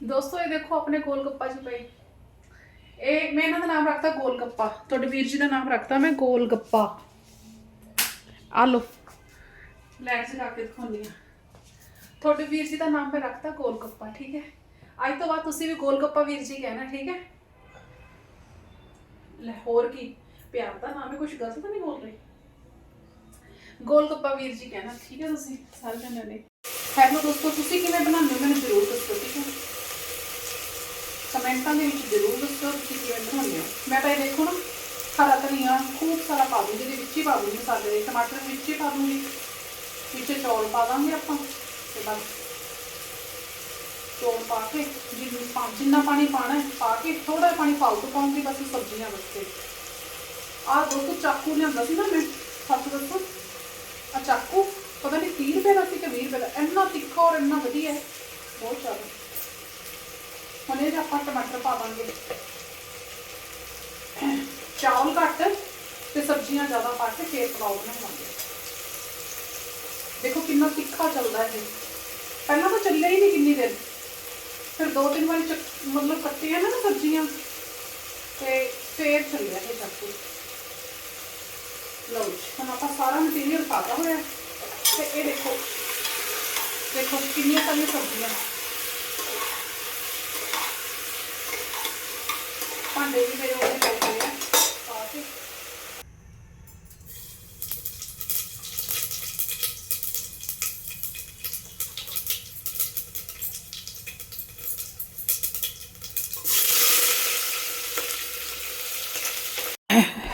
ਦੋਸਤੋ ਇਹ ਦੇਖੋ ਆਪਣੇ ਗੋਲ ਗੱਪਾ ਜੀ ਪਈ ਇਹ ਮੈਂ ਇਹਨਾਂ ਦਾ ਨਾਮ ਰੱਖਤਾ ਗੋਲ ਗੱਪਾ ਤੁਹਾਡੇ ਵੀਰ ਜੀ ਦਾ ਨਾਮ ਰੱਖਤਾ ਮੈਂ ਗੋਲ ਗੱਪਾ ਆ ਲੋ ਲੈਟ ਜਗਾ ਕੇ ਦਿਖਾਉਂਦੀ ਆ ਤੁਹਾਡੇ ਵੀਰ ਜੀ ਦਾ ਨਾਮ ਮੈਂ ਰੱਖਤਾ ਗੋਲ ਗੱਪਾ ਠੀਕ ਹੈ ਅੱਜ ਤੋਂ ਬਾਅਦ ਤੁਸੀਂ ਵੀ ਗੋਲ ਗੱਪਾ ਵੀਰ ਜੀ ਕਹਿਣਾ ਠੀਕ ਹੈ ਲੈ ਹੋਰ ਕੀ ਪਿਆਰ ਦਾ ਨਾਮ ਹੈ ਕੁਝ ਗਲਤ ਤਾਂ ਨਹੀਂ ਬੋਲ ਰਹੀ ਗੋਲ ਗੱਪਾ ਵੀਰ ਜੀ ਕਹਿਣਾ ਠੀਕ ਹੈ ਤੁਸੀਂ ਸਾਰੇ ਜਣਿਆਂ ਨੇ ਹੈਲੋ ਦੋਸਤੋ ਤੁਸੀਂ ਕਿਵੇਂ ਬਣਾਉਂਦੇ ਹੋ ਮੈਨੂੰ ਜ਼ਰੂਰ ਦੱਸੋ ਠੀਕ ਹੈ ਕਮੈਂਟਾਂ ਦੇ ਵਿੱਚ ਜ਼ਰੂਰ ਦੱਸੋ ਤੁਸੀਂ ਕਿਵੇਂ ਬਣਾਉਂਦੇ ਹੋ। ਮੈਂ ਤਾਂ ਇਹ ਦੇਖੋ ਨਾ, ਹਰਾ ਧਨੀਆ ਖੂਬ ਸਾਰਾ ਪਾ ਦੂੰਗੀ, ਇਹਦੇ ਵਿੱਚ ਹੀ ਪਾ ਦੂੰਗੀ ਮਸਾਲੇ ਦੇ ਟਮਾਟਰ ਵਿੱਚ ਹੀ ਪਾ ਦੂੰਗੀ। ਵਿੱਚ ਚੌਲ ਪਾ ਦਾਂਗੇ ਆਪਾਂ ਤੇ ਬਸ। ਚੌਲ ਪਾ ਕੇ ਜਿੰਨਾ ਪਾ ਜਿੰਨਾ ਪਾਣੀ ਪਾਣਾ ਹੈ, ਪਾ ਕੇ ਥੋੜਾ ਜਿਹਾ ਪਾਣੀ ਫਾਲਤੂ ਪਾਉਂਗੀ ਬਸ ਸਬਜ਼ੀਆਂ ਵਾਸਤੇ। ਆਹ ਦੋਸਤੋ ਚਾਕੂ ਲਿਆਂਦਾ ਸੀ ਨਾ ਮੈਂ। ਸੱਚ ਦੱਸੋ। ਆ ਚਾਕੂ, ਪਤਾ ਨਹੀਂ 30 ਰੁਪਏ ਦਾ ਸੀ ਕਿ 20 ਰੁਪਏ ਦਾ। ਇੰਨਾ ਤਿੱਖਾ ਔਰ ਇੰਨਾ ਵਧੀਆ ਹੈ। ਬਹੁਤ ਜ਼ਿਆਦਾ। ਹੁਣ ਇਹ ਆਪਾਂ ਟਮਾਟਰ ਪਾ ਦਾਂਗੇ। ਚਾਵਲ ਘੱਟ ਤੇ ਸਬਜ਼ੀਆਂ ਜ਼ਿਆਦਾ ਪਾ ਕੇ ਫੇਰ ਪਲਾਉ ਬਣਾਵਾਂਗੇ। ਦੇਖੋ ਕਿੰਨਾ ਤਿੱਖਾ ਚੱਲਦਾ ਹੈ ਪਹਿਲਾਂ ਤਾਂ ਚੱਲਿਆ ਹੀ ਨਹੀਂ ਕਿੰਨੀ ਦੇਰ। ਫਿਰ ਦੋ ਤਿੰਨ ਵਾਰੀ ਚੱਕ- ਮਤਲਬ ਕੱਟੀਆਂ ਨਾ ਸਬਜ਼ੀਆਂ, ਤੇ ਫੇਰ ਚੱਲਿਆ ਇਹ ਚਾਕੂ ਲਓ ਹੁਣ ਆਪਾਂ ਸਾਰਾ ਮਟੀਰੀਅਲ ਪਾਤਾ ਹੋਇਆ। ਤੇ ਇਹ ਦੇਖੋ ਦੇਖੋ ਕਿੰਨੀਆਂ ਸਾਰੀਆਂ ਸਬਜ਼ੀਆਂ। ਭਾਂਡੇ ਵੀ ਮੇਰੇ ਉਹਦੇ ਪਏ ਹੋਏ ਆ। ਪਾ ਕੇ।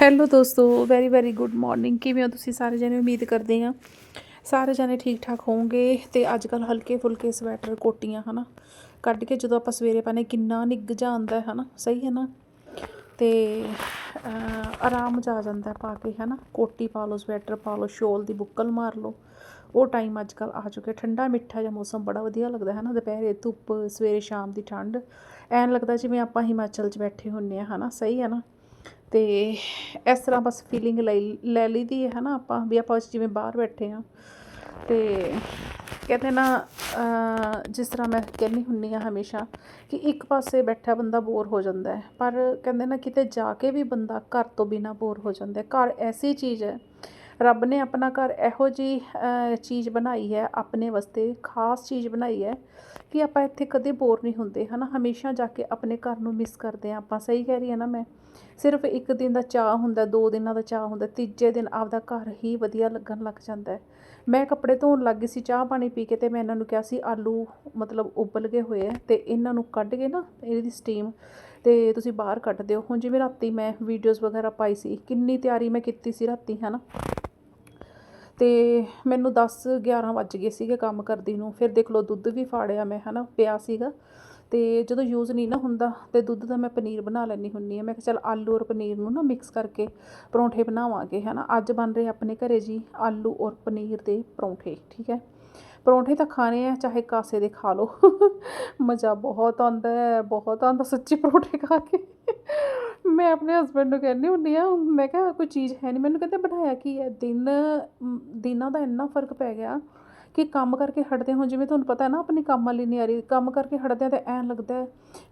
ਹੈਲੋ ਦੋਸਤੋ ਵੈਰੀ ਵੈਰੀ ਗੁੱਡ ਮਾਰਨਿੰਗ ਕਿਵੇਂ ਹੋ ਤੁਸੀਂ ਸਾਰੇ ਜਣੇ? ਉਮੀਦ ਕਰਦੇ ਹਾਂ ਸਾਰੇ ਜਣੇ ਠੀਕ ਠਾਕ ਹੋਵੋਗੇ ਤੇ ਅੱਜ ਕੱਲ ਹਲਕੇ ਫੁਲਕੇ ਸਵੈਟਰ ਕੋਟੀਆਂ, ਹਨਾ? ਕੱਢ ਕੇ ਜਦੋਂ ਆਪਾਂ ਸਵੇਰੇ ਪਾਣੇ ਕਿੰਨਾ ਨਿੱਘ ਜਾਂਦਾ ਹੈ, ਹਨਾ? ਸਹੀ ਹੈ ਨਾ? ਅਤੇ ਆਰਾਮ ਆਰਾਮ ਆ ਜਾਂਦਾ ਪਾ ਕੇ ਹੈ ਨਾ ਕੋਟੀ ਪਾ ਲਓ, ਸਵੈਟਰ ਪਾ ਲਓ, ਸ਼ੋਲ ਦੀ ਬੁੱਕਲ ਮਾਰ ਲਓ। ਉਹ ਟਾਈਮ ਅੱਜ ਕੱਲ੍ਹ ਆ ਚੁੱਕਿਆ। ਠੰਡਾ, ਮਿੱਠਾ ਜਿਹਾ ਮੌਸਮ ਬੜਾ ਵਧੀਆ ਲੱਗਦਾ ਹੈ ਨਾ ਦੁਪਹਿਰੇ ਧੁੱਪ, ਸਵੇਰੇ ਸ਼ਾਮ ਦੀ ਠੰਡ। ਐਨ ਲੱਗਦਾ ਜਿਵੇਂ ਆਪਾਂ ਹਿਮਾਚਲ 'ਚ ਬੈਠੇ ਹੁੰਨੇ ਆ ਨਾ ਸਹੀ ਹੈ ਨਾ? ਅਤੇ ਇਸ ਤਰ੍ਹਾਂ ਬਸ ਫੀਲਿੰਗ ਲਈ ਲੈ ਲਈਦੀ ਹੈ ਨਾ ਆਪਾਂ ਵੀ ਆਪਾਂ ਜਿਵੇਂ ਬਾਹਰ ਬੈਠੇ ਹਾਂ। ਅਤੇ ਕਹਿੰਦੇ ਨਾ ਜਿਸ ਤਰ੍ਹਾਂ ਮੈਂ ਕਹਿੰਦੀ ਹੁੰਦੀ ਹਾਂ ਹਮੇਸ਼ਾ ਕਿ ਇੱਕ ਪਾਸੇ ਬੈਠਾ ਬੰਦਾ ਬੋਰ ਹੋ ਜਾਂਦਾ ਪਰ ਕਹਿੰਦੇ ਨਾ ਕਿਤੇ ਜਾ ਕੇ ਵੀ ਬੰਦਾ ਘਰ ਤੋਂ ਬਿਨਾ ਬੋਰ ਹੋ ਜਾਂਦਾ ਘਰ ਐਸੀ ਚੀਜ਼ ਹੈ, ਰੱਬ ਨੇ ਆਪਣਾ ਘਰ ਇਹੋ ਜੀ ਚੀਜ਼ ਬਣਾਈ ਹੈ, ਆਪਣੇ ਵਾਸਤੇ ਖਾਸ ਚੀਜ਼ ਬਣਾਈ ਹੈ ਕਿ ਆਪਾਂ ਇੱਥੇ ਕਦੇ ਬੋਰ ਨਹੀਂ ਹੁੰਦੇ, ਹਨਾ? ਹਮੇਸ਼ਾ ਜਾ ਕੇ ਆਪਣੇ ਘਰ ਨੂੰ ਮਿਸ ਕਰਦੇ ਆ ਆਪਾਂ ਸਹੀ ਕਹਿ ਰਹੀ ਹਾਂ ਨਾ ਮੈਂ। ਸਿਰਫ ਇੱਕ ਦਿਨ ਦਾ ਚਾਹ ਹੁੰਦਾ, ਦੋ ਦਿਨਾਂ ਦਾ ਚਾਹ ਹੁੰਦਾ, ਤੀਜੇ ਦਿਨ ਆਪਦਾ ਘਰ ਹੀ ਵਧੀਆ ਲੱਗਣ ਲੱਗ ਜਾਂਦਾ ਮੈਂ ਕੱਪੜੇ ਧੋਣ ਲੱਗ ਗਈ ਸੀ, ਚਾਹ ਪਾਣੀ ਪੀ ਕੇ ਤੇ ਮੈਂ ਇਹਨਾਂ ਨੂੰ ਕਿਹਾ ਸੀ, ਆਲੂ ਮਤਲਬ ਉਬਲ ਗਏ ਹੋਏ ਆ ਤੇ ਇਹਨਾਂ ਨੂੰ ਕੱਢ ਕੇ ਨਾ ਇਹਦੀ ਸਟੀਮ ਤੇ ਤੁਸੀਂ ਬਾਹਰ ਕੱਢ ਦਿਓ। ਹੁਣ ਜਿਵੇਂ ਰਾਤੀ ਮੈਂ ਵੀਡੀਓਜ਼ ਵਗੈਰਾ ਪਾਈ ਸੀ, ਕਿੰਨੀ ਤਿਆਰੀ ਮੈਂ ਕੀਤੀ ਸੀ ਰਾਤੀ, ਹਨਾ? ਤੇ ਮੈਨੂੰ 10 11 ਵੱਜ ਗਏ ਸੀਗੇ ਕੰਮ ਕਰਦੀ ਨੂੰ, ਫਿਰ ਦੇਖ ਲਓ ਦੁੱਧ ਵੀ ਫਾੜਿਆ ਮੈਂ, ਹਨਾ? ਪਿਆ ਸੀਗਾ। ਅਤੇ ਜਦੋਂ ਯੂਜ਼ ਨਹੀਂ ਨਾ ਹੁੰਦਾ ਤੇ ਦੁੱਧ ਦਾ ਮੈਂ ਪਨੀਰ ਬਣਾ ਲੈਂਦੀ ਹੁੰਦੀ ਹਾਂ। ਮੈਂ ਕਿਹਾ ਚੱਲ ਆਲੂ ਔਰ ਪਨੀਰ ਨੂੰ ਨਾ ਮਿਕਸ ਕਰਕੇ ਪਰੌਂਠੇ ਬਣਾਵਾਂਗੇ ਹੈ ਨਾ ਅੱਜ ਬਣ ਰਹੇ ਆਪਣੇ ਘਰੇ ਜੀ ਆਲੂ ਔਰ ਪਨੀਰ ਦੇ ਪਰੌਂਠੇ, ਠੀਕ ਹੈ? ਪਰੌਂਠੇ ਤਾਂ ਖਾਣੇ ਆ, ਚਾਹੇ ਕਾਸੇ ਦੇ ਖਾ ਲਓ। ਮਜ਼ਾ ਬਹੁਤ ਆਉਂਦਾ ਹੈ, ਬਹੁਤ ਆਉਂਦਾ ਸੱਚੀ ਪਰੌਂਠੇ ਖਾ ਕੇ। ਮੈਂ ਆਪਣੇ ਹਸਬੰਡ ਨੂੰ ਕਹਿੰਦੀ ਹੁੰਦੀ ਆ ਮੈਂ ਕਿਹਾ ਕੋਈ ਚੀਜ਼ ਹੈ ਨਹੀਂ ਮੈਨੂੰ ਕਹਿੰਦੇ ਬਣਾਇਆ ਕੀ ਹੈ? ਦਿਨ ਦਿਨਾਂ ਦਾ ਇੰਨਾ ਫ਼ਰਕ ਪੈ ਗਿਆ। ਕਿ ਕੰਮ ਕਰਕੇ ਹਟਦੇ ਹੋ। ਜਿਵੇਂ ਤੁਹਾਨੂੰ ਪਤਾ ਹੈ ਨਾ, ਆਪਣੀ ਕੰਮ ਵਾਲੀ ਨਹੀਂ ਆ ਰਹੀ ਕੰਮ ਕਰਕੇ ਹਟਦੇ ਤਾਂ ਐਂ ਲੱਗਦਾ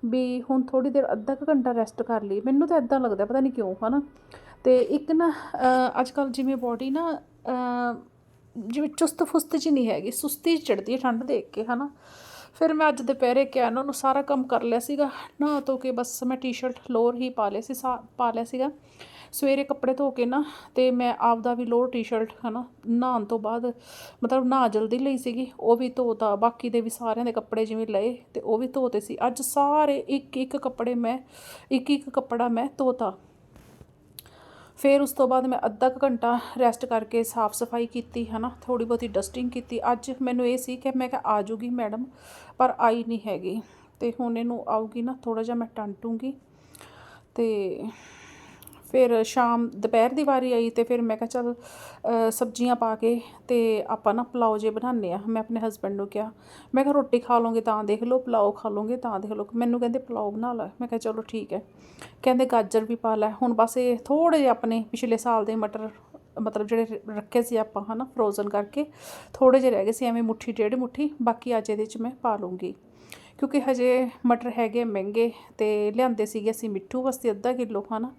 ਵੀ ਹੁਣ ਥੋੜੀ ਦੇਰ ਅੱਧਾ ਕੁ ਘੰਟਾ ਰੈਸਟ ਕਰ ਲਈ। ਮੈਨੂੰ ਤਾਂ ਇਦਾਂ ਲੱਗਦਾ, ਪਤਾ ਨਹੀਂ ਕਿਉਂ, ਹਨਾ? ਤੇ ਇੱਕ ਨਾ ਅੱਜ ਕੱਲ ਜਿਵੇਂ ਬਾਡੀ ਨਾ ਜਿਵੇਂ ਚੁਸਤ ਫੁਸਤ ਜੀ ਨਹੀਂ ਹੈਗੀ, ਸੁਸਤੀ ਚੜਦੀ ਹੈ ਠੰਡ ਦੇਖ ਕੇ, ਹਨਾ? ਫਿਰ ਮੈਂ ਅੱਜ ਦੁਪਹਿਰੇ ਕਿਹਾ ਇਹਨਾਂ ਨੂੰ ਸਾਰਾ ਕੰਮ ਕਰ ਲਿਆ ਸੀਗਾ। ਨਹਾ ਧੋ ਕੇ ਬਸ ਮੈਂ ਟੀ-ਸ਼ਰਟ ਲੋਅਰ ਹੀ ਪਾ ਲਿਆ ਸੀ, ਸਾ, ਪਾ ਲਿਆ ਸੀਗਾ। ਸਵੇਰੇ ਕੱਪੜੇ ਧੋ ਕੇ ਨਾ ਤੇ ਮੈਂ ਆਪਦਾ ਵੀ ਲੋਅਰ ਟੀ-ਸ਼ਰਟ ਹਨਾ ਨਹਾਉਣ ਤੋਂ ਬਾਅਦ ਮਤਲਬ ਨਹਾ ਜਲਦੀ ਲਈ ਸੀਗੀ, ਉਹ ਵੀ ਧੋਤਾ, ਬਾਕੀ ਦੇ ਵੀ ਸਾਰਿਆਂ ਦੇ ਕੱਪੜੇ ਜਿਵੇਂ ਲਏ ਤੇ ਉਹ ਵੀ ਧੋਤੇ ਸੀ। ਅੱਜ ਸਾਰੇ ਇੱਕ ਇੱਕ ਕੱਪੜੇ ਮੈਂ ਇੱਕ ਇੱਕ ਕੱਪੜਾ ਮੈਂ ਧੋਤਾ। ਫਿਰ ਉਸ ਤੋਂ ਬਾਅਦ ਮੈਂ ਅੱਧਾ ਕੁ ਘੰਟਾ ਰੈਸਟ ਕਰਕੇ ਸਾਫ਼ ਸਫ਼ਾਈ ਕੀਤੀ ਹਨਾ ਥੋੜੀ ਬਹੁਤੀ ਡਸਟਿੰਗ ਕੀਤੀ। ਅੱਜ ਮੈਨੂੰ ਇਹ ਸੀ ਕਿ ਮੈਂ ਕਿਹਾ ਆ ਜੂਗੀ ਮੈਡਮ ਪਰ ਆਈ ਨਹੀਂ ਹੈਗੀ। ਤੇ ਹੁਣ ਇਹਨੂੰ ਆਊਗੀ ਨਾ ਥੋੜਾ ਜਿਹਾ ਮੈਂ ਟੰਟੂਗੀ ਤੇ ਫਿਰ ਸ਼ਾਮ ਦੁਪਹਿਰ ਦੀ ਵਾਰੀ ਆਈ ਅਤੇ ਫਿਰ ਮੈਂ ਕਿਹਾ ਚੱਲ ਸਬਜ਼ੀਆਂ ਪਾ ਕੇ ਅਤੇ ਆਪਾਂ ਨਾ ਪਲਾਓ ਜੇ ਬਣਾਉਂਦੇ ਹਾਂ ਮੈਂ ਆਪਣੇ ਹਸਬੈਂਡ ਨੂੰ ਕਿਹਾ, ਮੈਂ ਕਿਹਾ ਰੋਟੀ ਖਾ ਲਓਗੇ ਤਾਂ ਦੇਖ ਲਓ, ਪਲਾਓ ਖਾ ਲਓਗੇ ਤਾਂ ਦੇਖ ਲਓ। ਮੈਨੂੰ ਕਹਿੰਦੇ ਪਲਾਓ ਬਣਾ ਲੈ। ਮੈਂ ਕਿਹਾ ਚਲੋ ਠੀਕ ਹੈ। ਕਹਿੰਦੇ ਗਾਜਰ ਵੀ ਪਾ ਲੈ। ਹੁਣ ਬਸ ਇਹ ਥੋੜ੍ਹੇ ਜਿਹੇ ਆਪਣੇ ਪਿਛਲੇ ਸਾਲ ਦੇ ਮਟਰ, ਮਤਲਬ ਜਿਹੜੇ ਰੱਖੇ ਸੀ ਆਪਾਂ, ਹਨਾ ਫਰੋਜ਼ਨ ਕਰਕੇ ਥੋੜੇ ਜਿਹੇ ਰਹਿ ਗਏ ਸੀ, ਐਵੇਂ ਮੁੱਠੀ, ਡੇਢ ਮੁੱਠੀ, ਬਾਕੀ ਅੱਜ ਇਹਦੇ ਚ ਮੈਂ ਪਾ ਲੂੰਗੀ ਕਿਉਂਕਿ ਹਜੇ ਮਟਰ ਹੈਗੇ ਮਹਿੰਗੇ ਤੇ ਲਿਆਂਦੇ ਸੀਗੇ ਅਸੀਂ ਮਿੱਠੂ ਵਾਸਤੇ ਅੱਧਾ ਕਿਲੋ, ਹਨਾ।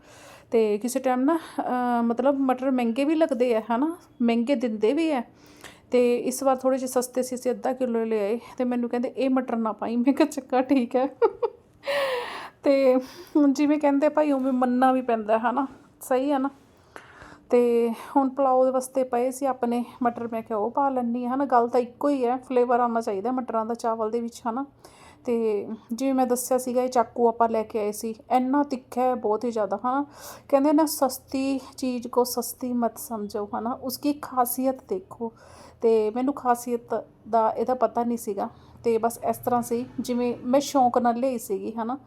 ਅਤੇ ਕਿਸੇ ਟਾਈਮ ਨਾ ਮਤਲਬ ਮਟਰ ਮਹਿੰਗੇ ਵੀ ਲੱਗਦੇ ਆ ਨਾ ਮਹਿੰਗੇ ਦਿੰਦੇ ਵੀ ਹੈ ਅਤੇ ਇਸ ਵਾਰ ਥੋੜ੍ਹੇ ਜਿਹੇ ਸਸਤੇ ਸੀ, ਅਸੀਂ ਅੱਧਾ ਕਿਲੋ ਲਿਆਏ ਅਤੇ ਮੈਨੂੰ ਕਹਿੰਦੇ, ਇਹ ਮਟਰ ਨਾ ਪਾਈ। ਮੈਂ ਕਿਹਾ, ਚੱਕਾ, ਠੀਕ ਹੈ ਅਤੇ ਜਿਵੇਂ ਕਹਿੰਦੇ ਭਾਈ, ਉਵੇਂ ਮੰਨਣਾ ਵੀ ਪੈਂਦਾ ਹੈ ਨਾ ਸਹੀ ਹੈ ਨਾ? ਤੇ ਹੁਣ ਪਲਾਓ ਦੇ ਵਾਸਤੇ ਪਏ ਸੀ ਆਪਣੇ ਮਟਰ, ਮੈਂ ਕਿਹਾ, ਉਹ ਪਾ ਲੈਣੀ ਹੈ। ਨਾ ਗੱਲ ਤਾਂ ਇੱਕੋ ਹੀ ਹੈ ਫਲੇਵਰ ਆਉਣਾ ਚਾਹੀਦਾ ਮਟਰਾਂ ਦਾ, ਚਾਵਲ ਦੇ ਵਿੱਚ ਹੈ ਨਾ ਅਤੇ ਜਿਵੇਂ ਮੈਂ ਦੱਸਿਆ ਸੀਗਾ, ਇਹ ਚਾਕੂ ਆਪਾਂ ਲੈ ਕੇ ਆਏ ਸੀ। ਇੰਨਾ ਤਿੱਖਾ ਹੈ, ਬਹੁਤ ਹੀ ਜ਼ਿਆਦਾ ਹੈ ਨਾ ਕਹਿੰਦੇ ਨਾ, ਸਸਤੀ ਚੀਜ਼ ਕੋ ਸਸਤੀ ਮਤ ਸਮਝੋ ਹੈ ਨਾ ਉਸकी ਖਾਸੀਅਤ ਦੇਖੋ। ਅਤੇ ਮੈਨੂੰ ਖਾਸੀਅਤ ਦਾ ਇਹਦਾ ਪਤਾ ਨਹੀਂ ਸੀਗਾ। ਅਤੇ ਬਸ ਇਸ ਤਰ੍ਹਾਂ ਸੀ, ਜਿਵੇਂ ਮੈਂ ਸ਼ੌਂਕ ਨਾਲ ਲਈ ਸੀਗੀ ਹੈ ਨਾ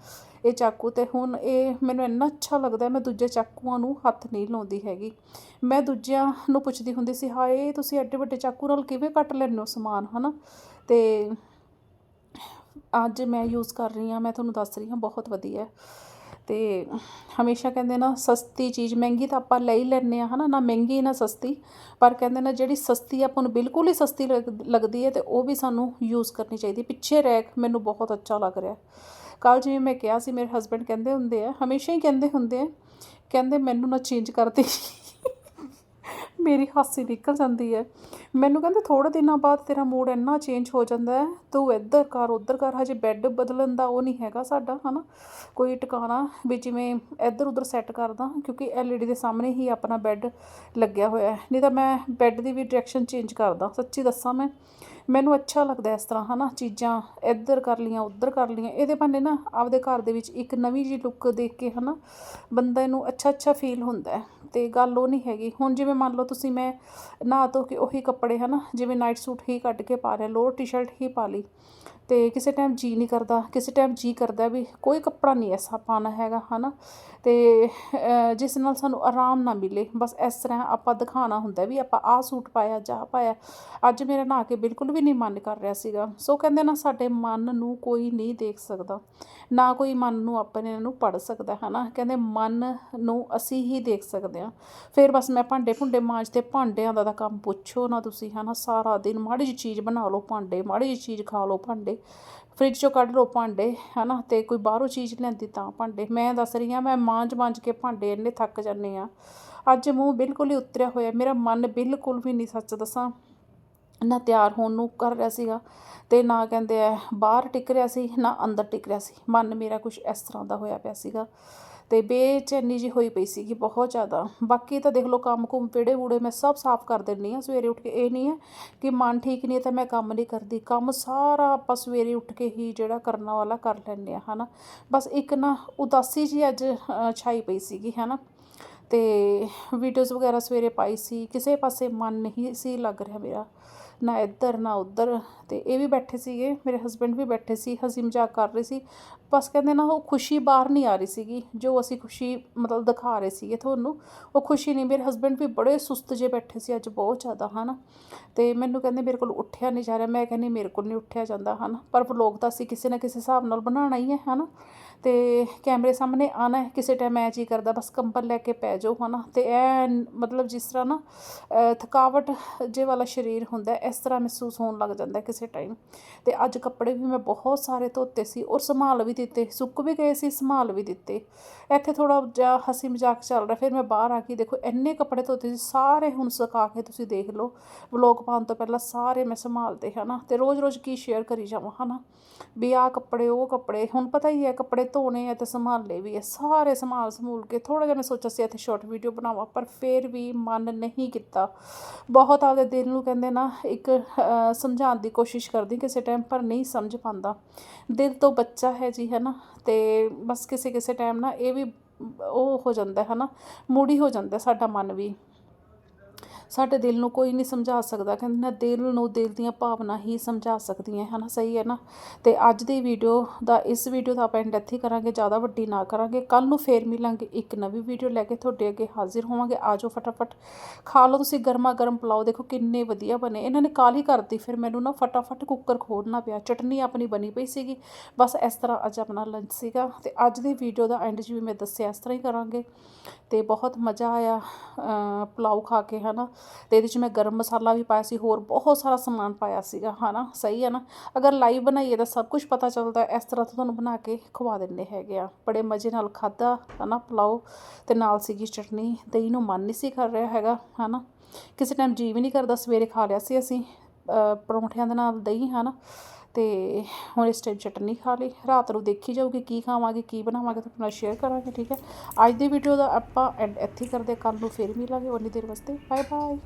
ਇਹ ਚਾਕੂ ਅਤੇ ਹੁਣ ਇਹ ਮੈਨੂੰ ਇੰਨਾ ਅੱਛਾ ਲੱਗਦਾ ਮੈਂ ਦੂਜੇ ਚਾਕੂਆਂ ਨੂੰ ਹੱਥ ਨਹੀਂ ਲਾਉਂਦੀ ਹੈਗੀ। ਮੈਂ ਦੂਜਿਆਂ ਨੂੰ ਪੁੱਛਦੀ ਹੁੰਦੀ ਸੀ, ਹਾਏ, ਤੁਸੀਂ ਐਡੇ ਵੱਡੇ ਚਾਕੂ ਨਾਲ ਕਿਵੇਂ ਕੱਟ ਲੈਂਦੇ ਹੋ ਸਮਾਨ? ਹੈ ਨਾ ਅਤੇ ਅੱਜ ਮੈਂ ਯੂਜ਼ ਕਰ ਰਹੀ ਹਾਂ, ਮੈਂ ਤੁਹਾਨੂੰ ਦੱਸ ਰਹੀ ਹਾਂ, ਬਹੁਤ ਵਧੀਆ। ਅਤੇ ਹਮੇਸ਼ਾ ਕਹਿੰਦੇ ਨਾ, ਸਸਤੀ ਚੀਜ਼, ਮਹਿੰਗੀ ਤਾਂ ਆਪਾਂ ਲੈ ਹੀ ਲੈਂਦੇ ਆ ਹਨਾ? ਨਾ ਮਹਿੰਗੀ, ਨਾ ਸਸਤੀ। ਪਰ ਕਹਿੰਦੇ ਨਾ, ਜਿਹੜੀ ਸਸਤੀ ਆਪਾਂ ਨੂੰ ਬਿਲਕੁਲ ਹੀ ਸਸਤੀ ਲੱਗ- ਲੱਗਦੀ ਹੈ, ਤੇ ਉਹ ਵੀ ਸਾਨੂੰ ਯੂਜ਼ ਕਰਨੀ ਚਾਹੀਦੀ। ਪਿੱਛੇ ਰੈਕ ਮੈਨੂੰ ਬਹੁਤ ਅੱਛਾ ਲੱਗ ਰਿਹਾ। ਕੱਲ ਜਿਵੇਂ ਮੈਂ ਕਿਹਾ ਸੀ, ਮੇਰੇ ਹਸਬੰਡ ਕਹਿੰਦੇ ਹੁੰਦੇ ਆ, ਹਮੇਸ਼ਾ ਹੀ ਕਹਿੰਦੇ ਹੁੰਦੇ ਆ, ਕਹਿੰਦੇ ਮੈਨੂੰ ਨਾ ਚੇਂਜ ਕਰਦੇ ਮੇਰੀ ਹਾਸੀ ਨਿਕਲ ਜਾਂਦੀ ਹੈ। ਮੈਨੂੰ ਕਹਿੰਦੇ ਥੋੜੇ ਦਿਨਾਂ ਬਾਅਦ ਤੇਰਾ ਮੂਡ ਇੰਨਾ ਚੇਂਜ ਹੋ ਜਾਂਦਾ ਹੈ, ਤੂੰ ਇੱਧਰ ਕਰ, ਉੱਧਰ ਕਰ, ਹਜੇ ਬੈੱਡ ਬਦਲਣ ਦਾ ਉਹ ਨਹੀਂ ਹੈਗਾ ਸਾਡਾ, ਹਨਾ? ਕੋਈ ਟਿਕਾਣਾ ਵੀ ਜਿਵੇਂ ਇੱਧਰ ਉੱਧਰ ਸੈੱਟ ਕਰਦਾ, ਕਿਉਂਕਿ ਐਲਈਡੀ ਦੇ ਸਾਹਮਣੇ ਹੀ ਆਪਣਾ ਬੈੱਡ ਲੱਗਿਆ ਹੋਇਆ ਹੈ। ਨਹੀਂ ਤਾਂ ਮੈਂ ਬੈੱਡ ਦੀ ਵੀ ਡਾਇਰੈਕਸ਼ਨ ਚੇਂਜ ਕਰਦਾ, ਸੱਚੀ ਦੱਸਾਂ ਮੈਂ। ਮੈਨੂੰ ਅੱਛਾ ਲੱਗਦਾ ਇਸ ਤਰ੍ਹਾਂ, ਹਨਾ? ਚੀਜ਼ਾਂ ਇੱਧਰ ਕਰ ਲੀਆਂ ਉੱਧਰ ਕਰ ਲੀਆਂ ਇਹਦੇ ਬੰਨੇ ਨਾ ਆਪਦੇ ਘਰ ਦੇ ਵਿੱਚ ਇੱਕ ਨਵੀਂ ਜਿਹੀ ਲੁੱਕ ਦੇਖ ਕੇ, ਹਨਾ? ਬੰਦੇ ਨੂੰ ਅੱਛਾ ਅੱਛਾ ਫੀਲ ਹੁੰਦਾ ਹੈ। ਤੇ ਗੱਲ ਉਹ ਨਹੀਂ ਹੈਗੀ। ਹੁਣ ਜਿਵੇਂ ਮੰਨ ਲਓ ਤੁਸੀਂ ਮੈਂ ਨਹਾ ਧੋ ਕੇ ਉਹੀ ਕੱਪੜੇ ਹੈ ਨਾ ਜਿਵੇਂ ਨਾਈਟ ਸੂਟ ਹੀ ਕੱਢ ਕੇ ਪਾ ਲਿਆ ਲੋਅਰ ਟੀ-ਸ਼ਰਟ ਹੀ ਪਾ ਲਈ। ਅਤੇ ਕਿਸੇ ਟਾਈਮ ਜੀਅ ਨਹੀਂ ਕਰਦਾ, ਕਿਸੇ ਟਾਈਮ ਜੀਅ ਕਰਦਾ ਵੀ ਕੋਈ ਕੱਪੜਾ ਨਹੀਂ ਐਸਾ ਪਾਉਣਾ ਹੈਗਾ ਹੈ ਨਾ ਅਤੇ ਜਿਸ ਨਾਲ ਸਾਨੂੰ ਆਰਾਮ ਨਾ ਮਿਲੇ, ਬਸ ਇਸ ਤਰ੍ਹਾਂ ਆਪਾਂ ਦਿਖਾਉਣਾ ਹੁੰਦਾ ਵੀ ਆਪਾਂ ਆਹ ਸੂਟ ਪਾਇਆ, ਜਾਂ ਆਹ ਪਾਇਆ। ਅੱਜ ਮੇਰਾ ਨਹਾ ਕੇ ਬਿਲਕੁਲ ਵੀ ਨਹੀਂ ਮਨ ਕਰ ਰਿਹਾ ਸੀਗਾ। ਸੋ ਕਹਿੰਦੇ ਨਾ ਸਾਡੇ ਮਨ ਨੂੰ ਕੋਈ ਨਹੀਂ ਦੇਖ ਸਕਦਾ, ਨਾ ਕੋਈ ਮਨ ਨੂੰ ਆਪਣੇ ਨੂੰ ਪੜ ਸਕਦਾ ਹੈ ਨਾ ਕਹਿੰਦੇ ਮਨ ਨੂੰ ਅਸੀਂ ਹੀ ਦੇਖ ਸਕਦੇ ਹਾਂ। ਫਿਰ ਬਸ ਮੈਂ ਭਾਂਡੇ ਭੁੰਡੇ ਮਾਂਜ ਤੇ ਭਾਂਡਿਆਂ ਦਾ ਤਾਂ ਕੰਮ ਪੁੱਛੋ ਨਾ ਤੁਸੀਂ ਹੈ ਨਾ ਸਾਰਾ ਦਿਨ ਮਾੜੀ ਜਿਹੀ ਚੀਜ਼ ਬਣਾ ਲਓ, ਭਾਂਡੇ, ਮਾੜੀ ਜਿਹੀ ਚੀਜ਼ ਖਾ ਲਓ, ਭਾਂਡੇ। ਫ੍ਰਿਜ ਚੋਂ ਕੱਢ ਲਓ ਭਾਂਡੇ, ਹਨਾ, ਤੇ ਕੋਈ ਬਾਹਰੋਂ ਚੀਜ਼ ਲੈਂਦੀ ਤਾਂ ਭਾਂਡੇ। ਮੈਂ ਦੱਸ ਰਹੀ ਹਾਂ, ਮੈਂ ਮਾਂਜ ਮਾਂਜ ਕੇ ਭਾਂਡੇ ਇੰਨੇ ਥੱਕ ਜਾਂਦੀ ਹਾਂ। ਅੱਜ ਮੂੰਹ ਬਿਲਕੁਲ ਹੀ ਉਤਰਿਆ ਹੋਇਆ, ਮੇਰਾ ਮਨ ਬਿਲਕੁਲ ਵੀ ਨਹੀਂ ਸੱਚ ਦੱਸਾਂ। ਨਾ ਤਿਆਰ ਹੋਣ ਨੂੰ ਕਰ ਰਿਹਾ ਸੀਗਾ ਅਤੇ ਨਾ ਕਹਿੰਦੇ ਆ ਬਾਹਰ ਟਿਕ ਰਿਹਾ ਸੀ, ਨਾ ਅੰਦਰ ਟਿਕ ਰਿਹਾ ਸੀ। ਮਨ ਮੇਰਾ ਕੁਛ ਇਸ ਤਰ੍ਹਾਂ ਦਾ ਹੋਇਆ ਪਿਆ ਸੀਗਾ ਅਤੇ ਬੇਚੈਨੀ ਜਿਹੀ ਹੋਈ ਪਈ ਸੀਗੀ ਬਹੁਤ ਜ਼ਿਆਦਾ। ਬਾਕੀ ਤਾਂ ਦੇਖ ਲਓ ਕੰਮ ਕੁੰਮ ਪੇੜੇ ਵੂੜੇ ਮੈਂ ਸਭ ਸਾਫ਼ ਕਰ ਦਿੰਦੀ ਹਾਂ ਸਵੇਰੇ ਉੱਠ ਕੇ। ਇਹ ਨਹੀਂ ਹੈ ਕਿ ਮਨ ਠੀਕ ਨਹੀਂ ਹੈ ਤਾਂ ਮੈਂ ਕੰਮ ਨਹੀਂ ਕਰਦੀ। ਕੰਮ ਸਾਰਾ ਆਪਾਂ ਸਵੇਰੇ ਉੱਠ ਕੇ ਹੀ ਜਿਹੜਾ ਕਰਨ ਵਾਲਾ ਕਰ ਲੈਂਦੇ ਹਾਂ ਹੈ ਨਾ ਬਸ ਇੱਕ ਨਾ ਉਦਾਸੀ ਜੀ ਅੱਜ ਛਾਈ ਪਈ ਸੀਗੀ ਹੈ ਨਾ ਅਤੇ ਵੀਡੀਓਜ਼ ਵਗੈਰਾ ਸਵੇਰੇ ਪਾਈ ਸੀ, ਕਿਸੇ ਪਾਸੇ ਮਨ ਨਹੀਂ ਸੀ ਲੱਗ ਰਿਹਾ ਮੇਰਾ। ਨਾ ਇੱਧਰ, ਨਾ ਉੱਧਰ। ਅਤੇ ਇਹ ਵੀ ਬੈਠੇ ਸੀਗੇ, ਮੇਰੇ ਹਸਬੈਂਡ ਵੀ ਬੈਠੇ ਸੀ, ਹਸੀ ਮਜ਼ਾਕ ਕਰ ਰਹੇ ਸੀ। ਬਸ ਕਹਿੰਦੇ ਨਾ, ਉਹ ਖੁਸ਼ੀ ਬਾਹਰ ਨਹੀਂ ਆ ਰਹੀ ਸੀਗੀ, ਜੋ ਅਸੀਂ ਖੁਸ਼ੀ ਮਤਲਬ ਦਿਖਾ ਰਹੇ ਸੀਗੇ ਤੁਹਾਨੂੰ, ਉਹ ਖੁਸ਼ੀ ਨਹੀਂ। ਮੇਰੇ ਹਸਬੈਂਡ ਵੀ ਬੜੇ ਸੁਸਤ ਜੇ ਬੈਠੇ ਸੀ ਅੱਜ, ਬਹੁਤ ਜ਼ਿਆਦਾ, ਹਨਾ। ਤੇ ਮੈਨੂੰ ਕਹਿੰਦੇ, ਮੇਰੇ ਕੋਲ ਉੱਠਿਆ ਨਹੀਂ ਜਾ ਰਿਹਾ। ਮੈਂ ਕਹਿੰਦੀ, ਮੇਰੇ ਕੋਲ ਨਹੀਂ ਉੱਠਿਆ ਜਾਂਦਾ, ਹਨਾ। ਪਰ ਵਲੋਗ ਤਾਂ ਅਸੀਂ ਕਿਸੇ ਨਾ ਕਿਸੇ ਹਿਸਾਬ ਨਾਲ ਬਣਾਉਣਾ ਹੀ ਹੈ, ਹਨਾ। ਅਤੇ ਕੈਮਰੇ ਸਾਹਮਣੇ ਆਉਣਾ ਕਿਸੇ ਟਾਈਮ ਐ ਜੀ ਕਰਦਾ, ਬਸ ਕੰਬਲ ਲੈ ਕੇ ਪੈ ਜਾਓ ਨਾ ਅਤੇ ਐ ਮਤਲਬ ਜਿਸ ਤਰ੍ਹਾਂ ਨਾ ਥਕਾਵਟ ਜੇ ਵਾਲਾ ਸਰੀਰ ਹੁੰਦਾ ਇਸ ਤਰ੍ਹਾਂ ਮਹਿਸੂਸ ਹੋਣ ਲੱਗ ਜਾਂਦਾ ਕਿਸੇ ਟਾਈਮ ਅਤੇ ਅੱਜ ਕੱਪੜੇ ਵੀ ਮੈਂ ਬਹੁਤ ਸਾਰੇ ਧੋਤੇ ਸੀ ਔਰ ਸੰਭਾਲ ਵੀ ਦਿੱਤੇ, ਸੁੱਕ ਵੀ ਗਏ ਸੀ, ਸੰਭਾਲ ਵੀ ਦਿੱਤੇ। ਇੱਥੇ ਥੋੜ੍ਹਾ ਜਿਹਾ ਹਸੀ ਮਜ਼ਾਕ ਚੱਲ ਰਿਹਾ, ਫਿਰ ਮੈਂ ਬਾਹਰ ਆ ਕੇ ਦੇਖੋ, ਇੰਨੇ ਕੱਪੜੇ ਧੋਤੇ ਸੀ, ਸਾਰੇ ਹੁਣ ਸੁਕਾ ਕੇ ਤੁਸੀਂ ਦੇਖ ਲਓ ਵਲੋਗ ਪਾਉਣ ਤੋਂ ਪਹਿਲਾਂ ਸਾਰੇ ਮੈਂ ਸੰਭਾਲਦੇ ਹੈ ਨਾ ਅਤੇ ਰੋਜ਼-ਰੋਜ਼ ਕੀ ਸ਼ੇਅਰ ਕਰੀ ਜਾਵਾਂ ਹੈ ਨਾ ਵੀ ਆਹ ਕੱਪੜੇ, ਉਹ ਕੱਪੜੇ, ਹੁਣ ਪਤਾ ਹੀ ਹੈ, ਕੱਪੜੇ ਧੋਣੇ ਆ ਤੇ ਸੰਭਾਲੇ ਵੀ ਹੈ ਸਾਰੇ ਸੰਭਾਲ ਸਮੂਲ ਕੇ ਥੋੜਾ ਜਿਹਾ ਮੈਂ ਸੋਚਿਆ ਸੀ ਇੱਥੇ ਸ਼ਾਰਟ ਵੀਡੀਓ ਬਣਾਵਾਂ, ਪਰ ਫਿਰ ਵੀ ਮਨ ਨਹੀਂ ਕੀਤਾ। ਬਹੁਤ ਆਪਦੇ ਦਿਲ ਨੂੰ ਕਹਿੰਦੇ ਨਾ ਇੱਕ ਸਮਝਾਉਣ ਦੀ ਕੋਸ਼ਿਸ਼ ਕਰਦੀ ਕਿਸੇ ਟਾਈਮ ਪਰ ਨਹੀਂ ਸਮਝ ਪਾਉਂਦਾ। ਦਿਲ ਤੋਂ ਬੱਚਾ ਹੈ ਜੀ ਹੈ ਨਾ ਤੇ ਬਸ ਕਿਸੇ ਕਿਸੇ ਟਾਈਮ ਨਾ ਇਹ ਵੀ ਉਹ ਹੋ ਜਾਂਦਾ ਹੈ ਨਾ ਮੂੜੀ ਹੋ ਜਾਂਦਾ ਸਾਡਾ ਮਨ ਵੀ। ਸਾਡੇ ਦਿਲ ਨੂੰ ਕੋਈ ਨਹੀਂ ਸਮਝਾ ਸਕਦਾ। ਕਹਿੰਦੇ ਨਾ ਦਿਲ ਨੂੰ ਦਿਲ ਦੀਆਂ ਭਾਵਨਾ ਹੀ ਸਮਝਾ ਸਕਦੀਆਂ ਹੈ ਨਾ ਸਹੀ ਹੈ ਨਾ? ਤੇ ਅੱਜ ਦੀ ਵੀਡੀਓ ਦਾ, ਇਸ ਵੀਡੀਓ ਦਾ ਆਪਾਂ ਐਂਡ ਇੱਥੇ ਹੀ ਕਰਾਂਗੇ, ਜ਼ਿਆਦਾ ਵੱਡੀ ਨਾ ਕਰਾਂਗੇ। ਕੱਲ ਨੂੰ ਫੇਰ ਮਿਲਾਂਗੇ ਇੱਕ ਨਵੀਂ ਵੀਡੀਓ ਲੈ ਕੇ, ਤੁਹਾਡੇ ਅੱਗੇ ਹਾਜ਼ਰ ਹੋਵਾਂਗੇ। ਆਜੋ ਫਟਾਫਟ। ਖਾ ਲਓ ਤੁਸੀਂ ਗਰਮਾ ਗਰਮ, ਪਲਾਓ। ਦੇਖੋ ਕਿੰਨੇ ਵਧੀਆ ਬਣੇ। ਇਹਨਾਂ ਨੇ ਕਾਲੀ ਕਰਤੀ। ਫਿਰ ਮੈਨੂੰ ਨਾ ਫਟਾਫਟ ਕੁੱਕਰ ਖੋਲਣਾ ਪਿਆ। ਚਟਨੀ ਆਪਣੀ ਬਣੀ ਪਈ ਸੀਗੀ। ਬਸ ਇਸ ਤਰ੍ਹਾਂ ਅੱਜ ਆਪਣਾ ਲੰਚ ਸੀਗਾ। ਤੇ ਅੱਜ ਦੀ ਵੀਡੀਓ ਦਾ ਐਂਡ ਜਿਵੇਂ ਮੈਂ ਦੱਸਿਆ, ਇਸ ਤਰ੍ਹਾਂ ਹੀ ਕਰਾਂਗੇ। ਤੇ ਬਹੁਤ ਮਜ਼ਾ ਆਇਆ ਪਲਾਓ ਖਾ ਕੇ ਹਨਾ ਤੇ ਇਹਦੇ 'ਚ ਮੈਂ ਗਰਮ ਮਸਾਲਾ ਵੀ ਪਾਇਆ ਸੀ, ਹੋਰ ਬਹੁਤ ਸਾਰਾ ਸਮਾਨ ਪਾਇਆ ਸੀਗਾ, ਹਨਾ, ਸਹੀ ਹੈ ਨਾ? ਅਗਰ ਲਾਈਵ ਬਣਾਈਏ ਤਾਂ ਸਭ ਕੁਝ ਪਤਾ ਚੱਲਦਾ ਇਸ ਤਰ੍ਹਾਂ ਤਾਂ ਤੁਹਾਨੂੰ ਬਣਾ ਕੇ ਖਵਾ ਦਿੰਦੇ ਹੈਗੇ ਆ। ਬੜੇ ਮਜ਼ੇ ਨਾਲ ਖਾਦਾ ਹਨਾ, ਪੁਲਾਓ ਤੇ ਨਾਲ ਸੀਗੀ ਚਟਨੀ, ਦਹੀਂ ਨੂੰ ਮਨ ਨਹੀਂ ਸੀ ਕਰ ਰਿਹਾ ਹੈਗਾ, ਹਨਾ? ਕਿਸੇ ਟਾਈਮ ਜੀ ਵੀ ਨਹੀਂ ਕਰਦਾ, ਸਵੇਰੇ ਖਾ ਲਿਆ ਸੀ ਅਸੀਂ ਪਰੌਂਠਿਆਂ ਦੇ ਨਾਲ ਦਹੀਂ, ਹਨਾ? ਅਤੇ ਹੁਣ ਇਸ ਟਾਈਮ ਚਟਨੀ ਖਾ ਲਈ। ਰਾਤ ਨੂੰ ਦੇਖੀ ਜਾਊਗੀ ਕੀ ਖਾਵਾਂਗੇ, ਕੀ ਬਣਾਵਾਂਗੇ ਤੁਹਾਡੇ ਨਾਲ ਸ਼ੇਅਰ ਕਰਾਂਗੇ, ਠੀਕ ਹੈ? ਅੱਜ ਦੀ ਵੀਡੀਓ ਦਾ ਆਪਾਂ ਐਂਡ ਇੱਥੇ ਹੀ ਕਰਦੇ ਕੱਲ੍ਹ ਨੂੰ ਫਿਰ ਮਿਲਾਂਗੇ। ਉਨੀ ਦੇਰ ਵਾਸਤੇ। Bye bye